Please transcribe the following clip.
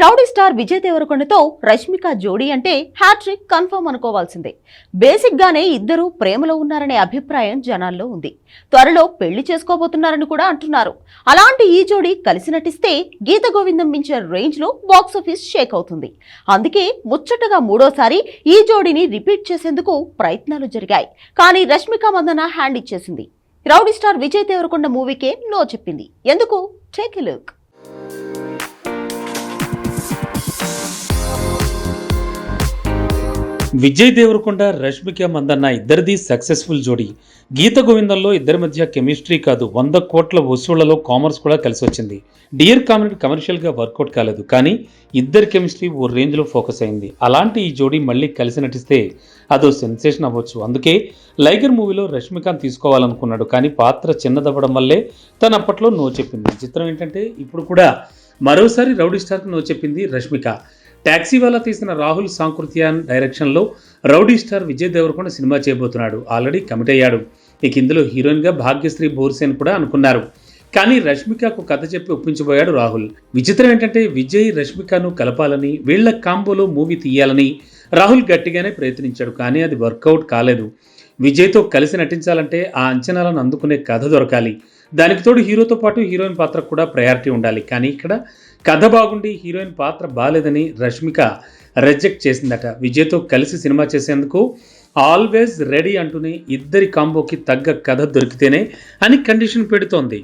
Rowdy star Vijay దేవరకొండతో రష్మిక జోడీ అంటే హ్యాట్రిక్ కన్ఫర్మ్ అనుకోవాల్సిందే. బేసిక్ గానే ఇద్దరు ప్రేమలో ఉన్నారనే అభిప్రాయం జనాల్లో ఉంది. త్వరలో పెళ్ళి చేసుకోబోతున్నారని కూడా అంటున్నారు. అలాంటి ఈ జోడీ కలిసి నటిస్తే గీత గోవిందం మించే రేంజ్లో బాక్స్ ఆఫీస్ షేక్ అవుతుంది. అందుకే ముచ్చటగా మూడోసారి ఈ జోడీని రిపీట్ చేసేందుకు ప్రయత్నాలు జరిగాయి. కానీ రష్మిక మందన హ్యాండ్ ఇచ్చేసింది. రౌడీ స్టార్ విజయ్ దేవరకొండ మూవీకే నో చెప్పింది. ఎందుకు? Take a look. Vijay Deverakonda Rashmika Mandanna ఇద్దరిది సక్సెస్ఫుల్ జోడీ. గీత గోవిందంలో ఇద్దరి మధ్య కెమిస్ట్రీ కాదు వంద కోట్ల వసూళ్ళలో కామర్స్ కూడా కలిసి వచ్చింది డియర్ కామెడీ కమర్షియల్గా వర్కౌట్ కాలేదు కానీ ఇద్దరి కెమిస్ట్రీ ఓ రేంజ్లో ఫోకస్ అయింది. అలాంటి ఈ జోడీ మళ్ళీ కలిసి నటిస్తే అదో సెన్సేషన్ అవ్వచ్చు. అందుకే లైగర్ మూవీలో రష్మికాంత్ తీసుకోవాలనుకున్నాడు కానీ పాత్ర చిన్నదవ్వడం వల్లే తను అప్పట్లో నో చెప్పింది. చిత్రం ఏంటంటే ఇప్పుడు కూడా మరోసారి రౌడీ స్టార్కి నో చెప్పింది రష్మిక. ట్యాక్సీ వాళ్ళ తీసిన రాహుల్ సాంకృత్యాన్ డైరెక్షన్లో rowdy star Vijay Deverakonda cinema చేయబోతున్నాడు. ఆల్రెడీ కమిట్ అయ్యాడు ఇక ఇందులో హీరోయిన్గా భాగ్యశ్రీ బోర్సేన్ కూడా అనుకున్నారు. కానీ రష్మికకు కథ చెప్పి ఒప్పించబోయాడు రాహుల్. విచిత్రం ఏంటంటే విజయ్ రష్మికను కలపాలని వీళ్ళ కాంబోలో మూవీ తీయాలని రాహుల్ గట్టిగానే ప్రయత్నించాడు. కానీ అది వర్కౌట్ కాలేదు. విజయ్తో కలిసి నటించాలంటే ఆ అంచనాలను అందుకునే కథ దొరకాలి. దానికి తోడు హీరోతో పాటు హీరోయిన్ పాత్ర కూడా ప్రయారిటీ ఉండాలి. కానీ ఇక్కడ కథ బాగుండి హీరోయిన్ పాత్ర బాలేదని రష్మిక రిజెక్ట్ చేసిందట. విజయ్తో కలిసి సినిమా చేసేందుకు ఆల్వేస్ రెడీ అంటూనే ఇద్దరి కాంబోకి తగ్గ కథ దొరికితేనే అని కండిషన్ పెడుతోంది.